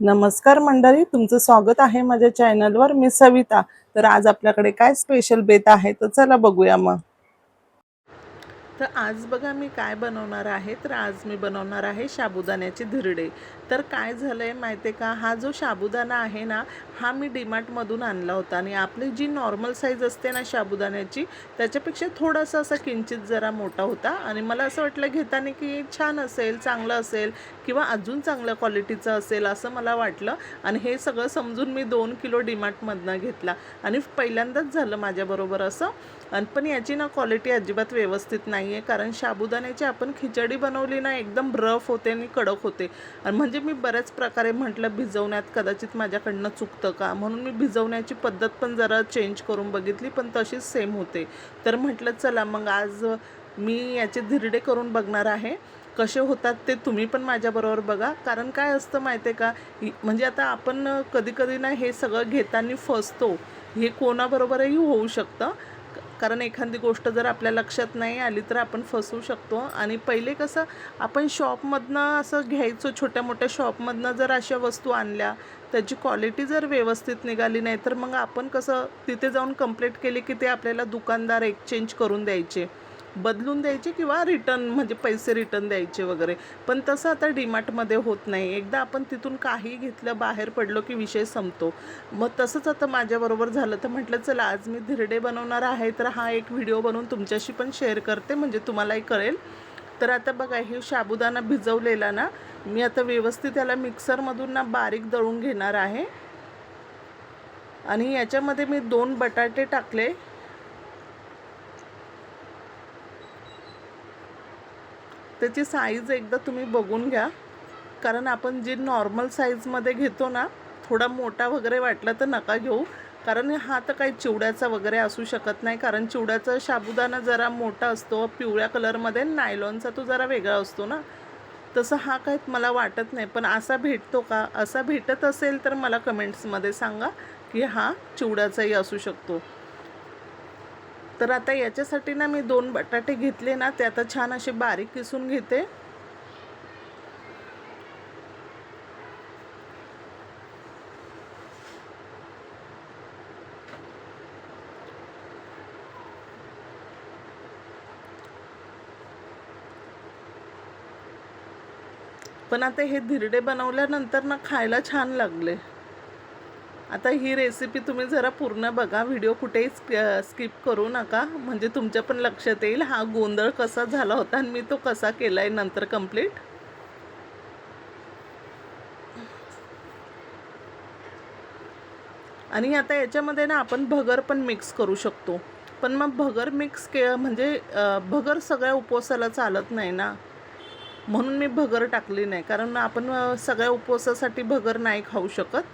नमस्कार मंडळी तुमचं स्वागत आहे माझ्या चॅनलवर मी सविता. तर आज आपल्याकडे काय स्पेशल बेत आहे? तर चला बघूया मग. तर आज बघा मी काय बनवणार आहे. तर आज मी बनवणार आहे साबुदाण्याचे धिरडे. तर काय झालं आहे माहिती आहे का? हा जो साबुदाणा आहे ना हा मी डीमार्टमधून आणला होता. आणि आपली जी नॉर्मल साईज असते ना साबुदाण्याची त्याच्यापेक्षा थोडासा असा किंचित जरा मोठा होता. आणि मला असं वाटलं घेताना की छान असेल चांगलं असेल किंवा अजून चांगल्या क्वालिटीचं असेल असं मला वाटलं. आणि हे सगळं समजून मी दोन किलो डीमार्टमधनं घेतला. आणि पहिल्यांदाच झालं माझ्याबरोबर असं. आणि पण याची ना क्वालिटी अजिबात व्यवस्थित नाही. नाही आहे कारण साबुदाण्याची आपण खिचडी बनवली ना एकदम रफ होते आणि कडक होते. आणि म्हणजे मी बऱ्याच प्रकारे म्हटलं भिजवण्यात कदाचित माझ्याकडनं चुकतं का? म्हणून मी भिजवण्याची पद्धत पण जरा चेंज करून बघितली पण तशीच सेम होते. तर म्हटलं चला मग आज मी याचे धिरडे करून बघणार आहे. कसे होतात ते तुम्ही पण माझ्याबरोबर बघा. कारण काय असतं माहिती आहे का म्हणजे आता आपण कधी कधी ना हे सगळं घेताना फसतो. हे कोणाबरोबरही होऊ शकतं. कारण एखादी गोष्ट जर आपल्या लक्षात नाही आली तर आपण फसवू शकतो. आणि पहिले कसं आपण शॉपमधनं असं घ्यायचो छोट्या मोठ्या शॉपमधनं जर अशा वस्तू आणल्या त्याची क्वालिटी जर व्यवस्थित निघाली नाही तर मग आपण कसं तिथे जाऊन कंप्लेंट केली की ते आपल्याला दुकानदार एक्सचेंज करून द्यायचे. बदलून द्यायचे किंवा रिटर्न म्हणजे पैसे रिटर्न द्यायचे वगैरे. पण तसं आता डीमार्टमध्ये होत नाही. एकदा आपण तिथून काही घेतलं बाहेर पडलो की विषय संपतो. मग तसंच आता माझ्याबरोबर झालं तर म्हटलं चला आज मी धिरडे बनवणार आहे तर हा एक व्हिडिओ बनवून तुमच्याशी पण शेअर करते म्हणजे तुम्हालाही कळेल. तर आता बघा हे साबुदाणा भिजवलेला ना मी आता व्यवस्थित त्याला मिक्सरमधून ना बारीक दळून घेणार आहे. आणि याच्यामध्ये मी दोन बटाटे टाकले. त्याची साईज एकदा तुम्ही बघून घ्या. कारण आपण जी नॉर्मल साईजमध्ये घेतो ना थोडा मोठा वगैरे वाटला तर नका घेऊ. कारण हा तर काही चिवड्याचा वगैरे असू शकत नाही. कारण चिवड्याचा साबुदाणा जरा मोठा असतो पिवळ्या कलरमध्ये नायलॉनचा तो जरा वेगळा असतो ना. तसं हा काही मला वाटत नाही. पण असा भेटतो का? असा भेटत असेल तर मला कमेंट्समध्ये सांगा की हा चिवड्याचाही असू शकतो. तर आता याच्यासाठी ना मी दोन बटाटे घेतले ना ते आता छान असे बारीक किसून घेते. पण आता हे धिरडे बनवल्यानंतर ना खायला छान लागले. आता ही रेसिपी तुम्ही जरा पूर्ण बघा. व्हिडिओ कुठेही स्किप करू नका. म्हणजे तुमच्या पण लक्षात येईल हा गोंधळ कसा झाला होता आणि मी तो कसा केला आहे नंतर कंप्लीट आणि आता याच्यामध्ये ना आपण भगर पण मिक्स करू शकतो. पण मग भगर मिक्स के म्हणजे भगर सगळ्या उपवासाला चालत नाही ना. म्हणून मी भगर टाकली नाही. कारण आपण सगळ्या उपवासासाठी भगर नाही खाऊ शकत.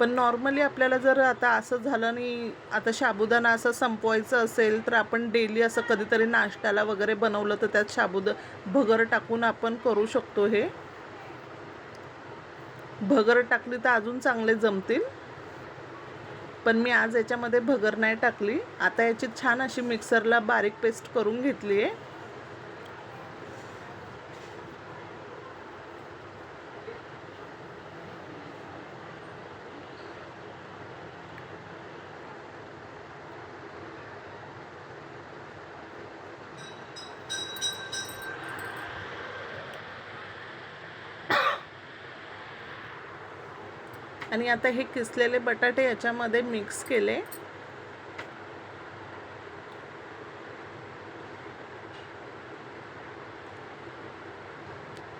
पण नॉर्मली आपल्याला जर आता असं झालं आणि आता साबुदाणा असं संपवायचं असेल तर आपण डेली असं कधीतरी नाश्त्याला वगैरे बनवलं तर त्यात साबुद भगर टाकून आपण करू शकतो हे. भगर टाकली तर अजून चांगले जमतील. पण मी आज याच्यामध्ये भगर नाही टाकली. आता याची छान अशी मिक्सरला बारीक पेस्ट करून घेतली आहे आणि आता हे किसलेले बटाटे याच्यामध्ये मिक्स केले.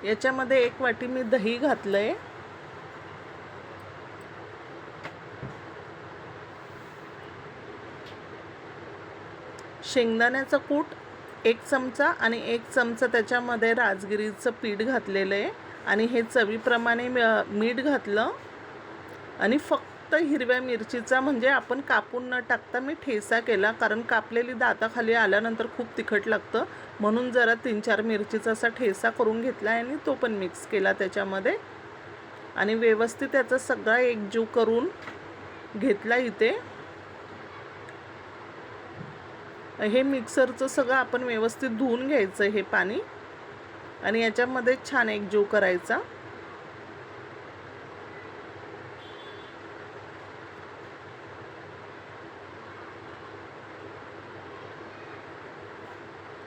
याच्यामध्ये एक वाटी मी दही घातलंय. शेंगदाण्याचं कूट एक चमचा आणि एक चमचा त्याच्यामध्ये राजगिरीचं पीठ घातलेलं आहे. आणि हे चवीप्रमाणे मीठ घातलं. आणि फक्त हिरव्या मिरचीचा म्हणजे आपण कापून न टाकता मी ठेसा केला कारण कापलेली दाताखाली आल्यानंतर खूप तिखट लागतं. म्हणून जरा तीन चार मिरचीचा असा ठेसा करून घेतला आहे आणि तो पण मिक्स केला त्याच्यामध्ये. आणि व्यवस्थित त्याचा सगळा एकजीव करून घेतला इथे. हे मिक्सरचं सगळं आपण व्यवस्थित धुवून घ्यायचं हे पाणी. आणि याच्यामध्ये छान एकजीव करायचा.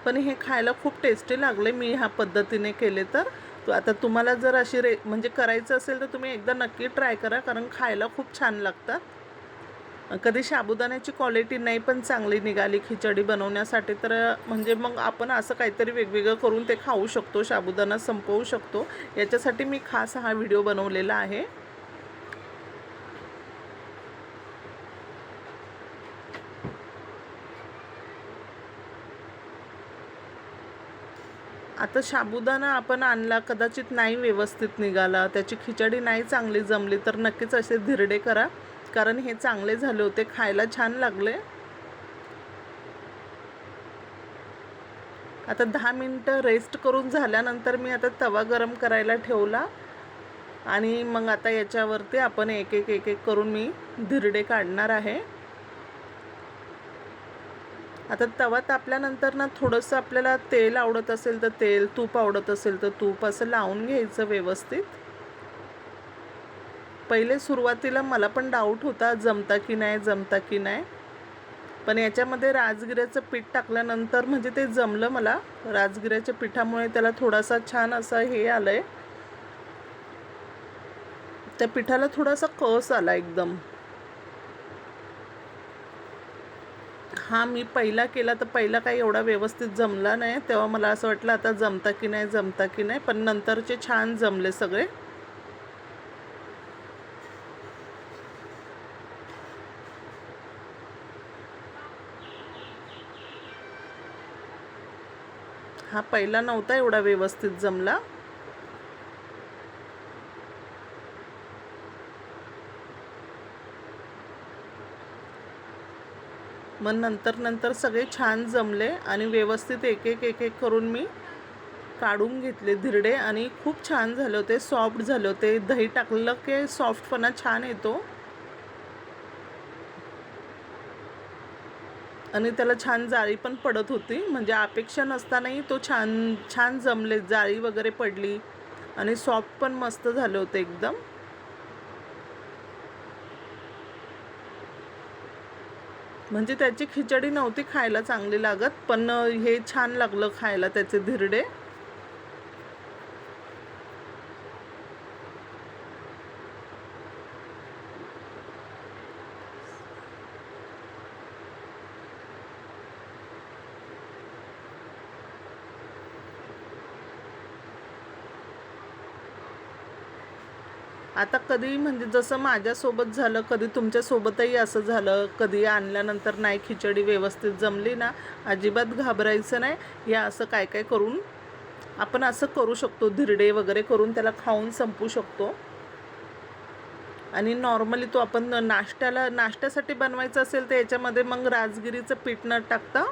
पण हे खायला खूप टेस्टी लागले मी ह्या पद्धतीने केले तर. आता तुम्हाला जर अशी रे म्हणजे करायचं असेल तर तुम्ही एकदा नक्की ट्राय करा कारण खायला खूप छान लागतात. कधी साबुदाण्याची क्वालिटी नाही पण चांगली निघाली खिचडी बनवण्यासाठी तर म्हणजे मग आपण असं काहीतरी वेगवेगळं करून ते खाऊ शकतो साबुदाणा संपवू शकतो. याच्यासाठी मी खास हा व्हिडिओ बनवलेला आहे. आता साबुदाणा आपण आणला कदाचित नाही व्यवस्थित निघाला त्याची खिचडी नाही चांगली जमली तर नक्कीच असे धिरडे करा कारण हे चांगले झाले होते खायला छान लागले. आता दहा मिनटं रेस्ट करून झाल्यानंतर मी आता तवा गरम करायला ठेवला आणि मग आता याच्यावरती आपण एक एक एक एक करून मी धिरडे काढणार आहे. आता तवा तापल्यानंतर ना थोडंसं आपल्याला तेल आवडत असेल तर तेल तूप आवडत असेल तर तूप असं लावून घ्यायचं व्यवस्थित. पहिले सुरुवातीला मला पण डाऊट होता जमता की नाही जमता की नाही. पण याच्यामध्ये राजगिऱ्याचं पीठ टाकल्यानंतर म्हणजे ते जमलं मला. राजगिऱ्याच्या पिठामुळे त्याला थोडासा छान असा हे आलं आहे त्या पिठाला थोडासा कस आला एकदम. हा मी पहिला केला तर पहिला काही एवढा व्यवस्थित जमला नाही. तेव्हा मला असं वाटलं आता जमता की नाही जमता की नाही. पण नंतरचे छान जमले सगळे. हा पहिला नव्हता एवढा व्यवस्थित जमला. मग नंतर नंतर सगळे छान जमले आणि व्यवस्थित एक एक एक एक करून मी काढून घेतले धिरडे आणि खूप छान झाले होते सॉफ्ट झाले होते. दही टाकलं की सॉफ्टपणा छान येतो. आणि त्याला छान जाळी पण पडत होती. म्हणजे अपेक्षा नसतानाही तो छान छान जमले. जाळी वगैरे पडली आणि सॉफ्ट पण मस्त झाले होते एकदम. म्हणजे त्याची खिचडी नव्हती खायला चांगली लागत पण हे छान लागलं खायला त्याचे धिरडे. आता कधी म्हणजे जसं माझ्यासोबत झालं कधी तुमच्यासोबतही असं झालं कधी आणल्यानंतर नाही खिचडी व्यवस्थित जमली ना अजिबात घाबरायचं नाही. या असं काय काय करून आपण असं करू शकतो धिरडे वगैरे करून त्याला खाऊन संपू शकतो. आणि नॉर्मली तो आपण नाश्त्याला नाश्त्यासाठी बनवायचं असेल तर याच्यामध्ये मग राजगिरीचं पीठ न टाकता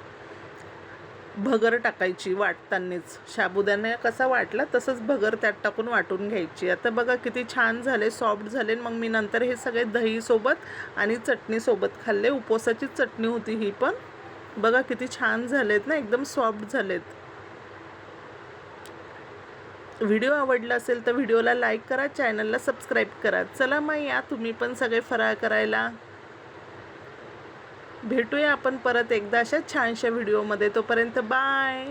भगर टाकायची वाटतानीच. साबुदाणा कसा वाटला तसंच भगर त्यात टाकून वाटून घ्यायची. आता बघा किती छान झाले सॉफ्ट झाले. मग मी नंतर हे सगळे दहीसोबत आणि चटणीसोबत खाल्ले. उपवासाची चटणी होती ही पण. बघा किती छान झालेत ना एकदम सॉफ्ट झालेत. व्हिडिओ आवडला असेल तर व्हिडिओला लाईक करा चॅनलला सबस्क्राईब करा. चला मग या तुम्ही पण सगळे फराळ करायला. भेटूया आपण परत एकदा अशा छानशा व्हिडिओमध्ये तोपर्यंत बाय